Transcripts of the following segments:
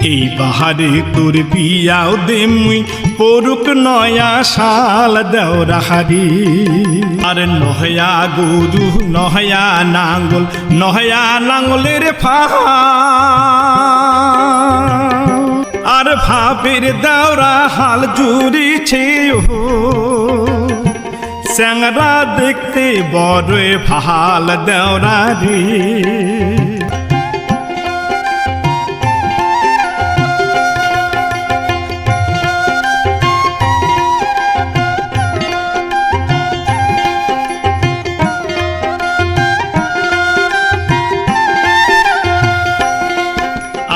এই বাহারে তোর বিয়াও দে মুই পরুক নয়া শাল দেওরা হারি আর নহয়া গরু, নহয়া নাঙ্গল, নহয়া নাঙ্গলের ফা আর ভাবের দেওরা হাল জুড়িছে ও স্যাংরা দেখতে বড় ভালো দেওরা রে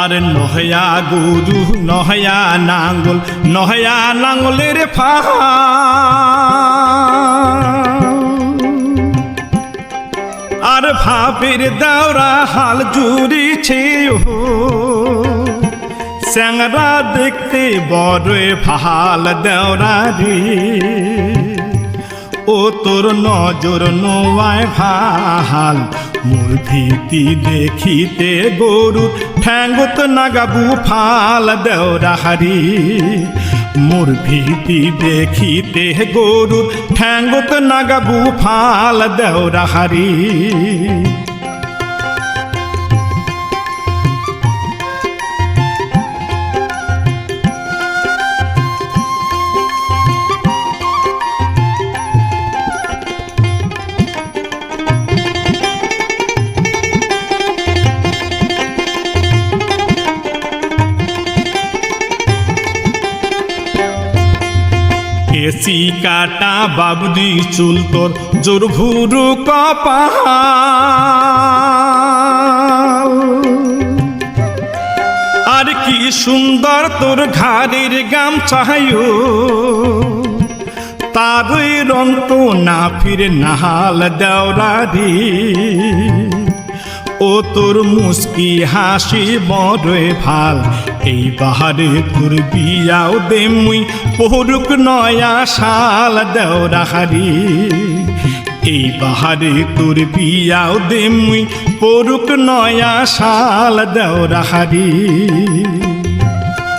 আর নহয়া গরু, নহয়া নাঙ্গল, নহয়া নাঙ্গলের ফা। আর ভাবের দেওরা হাল জুড়িছে, ও। দেখতে বড় ভালো দেওরা রে ও তোর নজর নোয়ায় ভালো মোর ভীতি দেখিতে গরু ঠ্যাঙ্গত নাগাবু ফাল দেওরা হারি। মোর ভীতি দেখিতে গরু ঠ্যাঙ্গত নাগাবু ফাল দেওরা হারি। এসি কাটা বাবদি চুল তোর জোর ভুরু আর কি সুন্দর তোর ঘাড়ের গাম চাহায়ো তারই রং তো না ফিরে নাহাল দেওরা রে ও তোর মুস্কি হাসি বড় ভালো। এই বাহারে তোর বিয়াও দে মুই পহরুক নয়া শাল দেওরা হারি এই বাহারে তোর বিয়াও দে মুই, পরুক নয়া শাল দেওরা হারি